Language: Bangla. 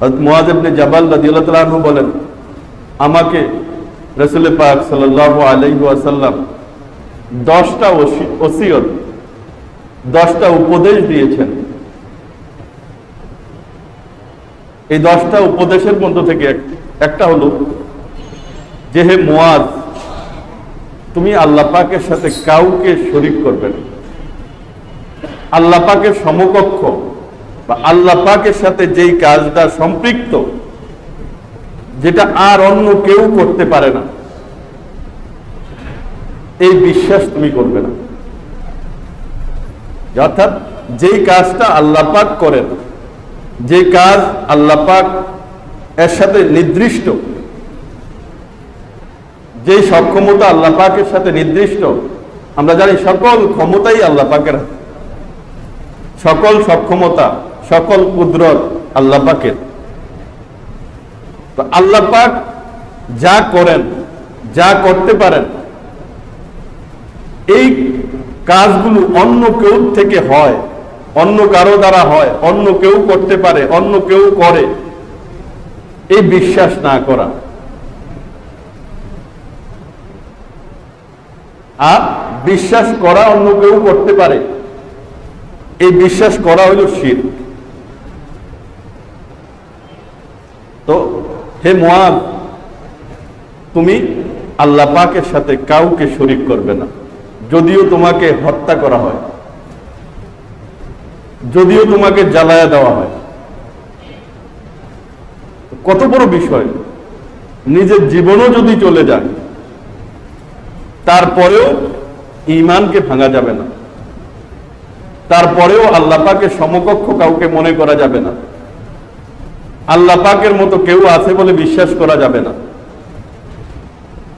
মোয়াজবনে জাবাল রাদিউল্লাহ বলেন, আমাকে রসুল পাক সাল্লাহ আলাইহি ওয়াসাল্লাম দশটা ওসিয়ত, দশটা উপদেশ দিয়েছেন। এই দশটা উপদেশের মধ্য থেকে একটা হলো যে হে মোয়াজ তুমি আল্লাহ পাকের সাথে কাউকে শরিক করবে না। আল্লাহ সমকক্ষ বা আল্লাহ পাকের সাথে যেই কাজটা সম্পৃক্ত, যেটা আর অন্য কেউ করতে পারে না, এই বিশ্বাস তুমি করবে না। অর্থাৎ যেই কাজটা আল্লাহ পাক করেন, যে কাজ আল্লাহ পাক এর সাথে নির্দিষ্ট যে সক্ষমতা আল্লাহ পাকের সাথে নির্দিষ্ট, আমরা জানি সকল ক্ষমতাই আল্লাহ পাকের সকল সক্ষমতা সকল কুদরত আল্লাহ পাকের। তো আল্লাহ পাক যা করেন, যা করতে পারেন, এই কাজগুলো অন্য কেউ থেকে হয়, অন্য কারও দ্বারা হয়, অন্য কেউ করতে পারে, অন্য কেউ করে, এই বিশ্বাস না করা। আর বিশ্বাস করা অন্য কেউ করতে পারে, এই বিশ্বাস করা হইল শির তো হে মোয়াব তুমি আল্লাহ পাকের সাথে কাউকে শরিক করবে না। যদিও তোমাকে হত্যা করা হয়, যদিও তোমাকে জ্বালায়া দেওয়া হয়। কত বড় বিষয়, নিজের জীবনও যদি চলে যায়, তারপরেও ইমানকে ভাঙা যাবে না। তারপরেও আল্লাহ পাকের সমকক্ষ কাউকে মনে করা যাবে না। আল্লাহ পাকের মতো কেউ আছে বলে বিশ্বাস করা যাবে না।